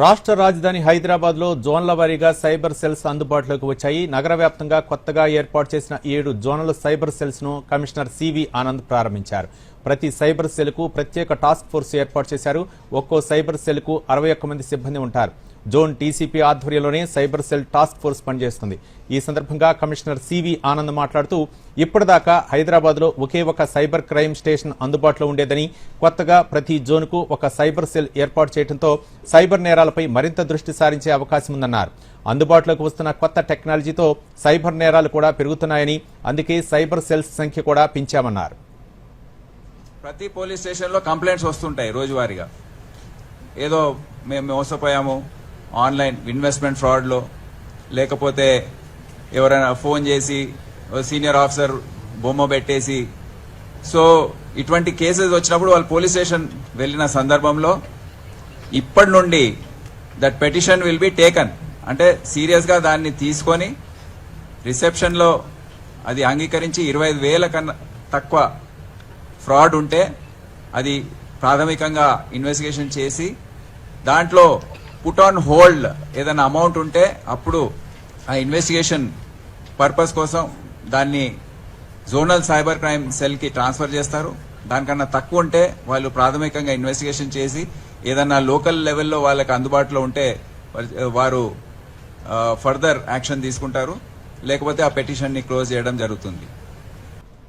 రాష్ట్ర రాజధాని హైదరాబాద్లో జోన్ల వారీగా సైబర్ సెల్స్ అందుబాటులోకి వచ్చాయి. నగర వ్యాప్తంగా కొత్తగా ఏర్పాటు చేసిన ఏడు జోనల్ సైబర్ సెల్స్ను కమిషనర్ సివి ఆనంద్ ప్రారంభించారు. ప్రతి సైబర్ సెల్కు ప్రత్యేక టాస్క్ ఫోర్స్ ఏర్పాటు చేశారు. ఒక్కో సైబర్ సెల్కు అరవై ఒక్క మంది సిబ్బంది ఉంటారు. జోన్ టీసీపీ ఆధ్వర్యంలోనే సైబర్ సెల్ టాస్క్ ఫోర్స్ పనిచేస్తుంది. ఈ సందర్భంగా కమిషనర్ సివి ఆనంద్ మాట్లాడుతూ ఇప్పటిదాకా హైదరాబాద్లో ఒకే ఒక సైబర్ క్రైమ్ స్టేషన్ అందుబాటులో ఉండేదని కొత్తగా ప్రతి జోన్కు ఒక సైబర్ సెల్ ఏర్పాటు చేయడంతో సైబర్ నేరాలపై మరింత దృష్టి సారించే అవకాశం ఉందన్నారు. అందుబాటులోకి వస్తున్న కొత్త టెక్నాలజీతో సైబర్ నేరాలు కూడా పెరుగుతున్నాయని అందుకే సైబర్ సెల్స్ సంఖ్య కూడా పెంచామన్నారు. ప్రతి పోలీస్ స్టేషన్లో కంప్లైంట్స్ వస్తుంటాయి రోజువారీగా. ఏదో మేము మోసపోయాము ఆన్లైన్ ఇన్వెస్ట్మెంట్ ఫ్రాడ్లో లేకపోతే ఎవరైనా ఫోన్ చేసి సీనియర్ ఆఫీసర్ బొమ్మ పెట్టేసి. సో ఇటువంటి కేసెస్ వచ్చినప్పుడు వాళ్ళు పోలీస్ స్టేషన్ వెళ్ళిన సందర్భంలో ఇప్పటి నుండి that petition will be taken. అంటే సీరియస్గా దాన్ని తీసుకొని రిసెప్షన్లో అది అంగీకరించి ఇరవై ఐదు వేల కన్నా తక్కువ ఫ్రాడ్ ఉంటే అది ప్రాథమికంగా ఇన్వెస్టిగేషన్ చేసి దాంట్లో పుట్ ఆన్ హోల్డ్ ఏదైనా అమౌంట్ ఉంటే అప్పుడు ఆ ఇన్వెస్టిగేషన్ పర్పస్ కోసం దాన్ని జోనల్ సైబర్ క్రైమ్ సెల్కి ట్రాన్స్ఫర్ చేస్తారు. దానికన్నా తక్కువ ఉంటే వాళ్ళు ప్రాథమికంగా ఇన్వెస్టిగేషన్ చేసి ఏదన్నా లోకల్ లెవెల్లో వాళ్ళకి అందుబాటులో ఉంటే వారు ఫర్దర్ యాక్షన్ తీసుకుంటారు. లేకపోతే ఆ పెటిషన్ని క్లోజ్ చేయడం జరుగుతుంది.